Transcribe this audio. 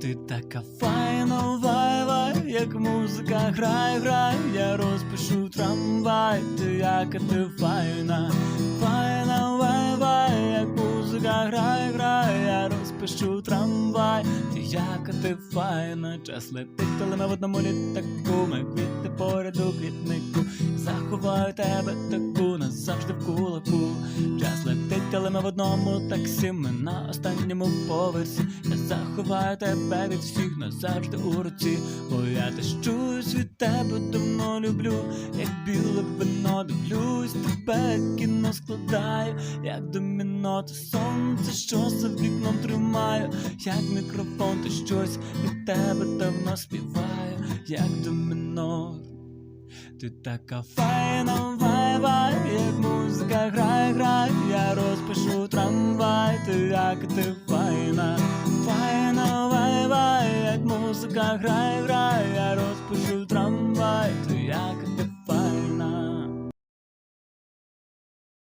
Ти така файна, вай, вай, як музика грай, грай, я розпишу трамвай, ти яка ти файна, файна, вай, вай, як музика грай, грай, я розпишу трамвай, ти яка ти файна, час летить, але ми в одному літаку, ми квіти поряд у квітнику, заховаю тебе таку назавжди в кулаку. Час ми в одному таксі, ми на останньому поверсі. Я заховаю тебе від всіх назавжди у руці. Бо я те щось від тебе давно люблю, як біле вино дивлюсь, тебе кіно складаю, як доміно, то сонце, що за вікном тримаю, як мікрофон, то щось від тебе давно співаю, як доміно. Ти така файна, вай, вай, як музика грай, я розпишу трамвай, ти як ти файна, файна, вай, вай, як музика грай, грай,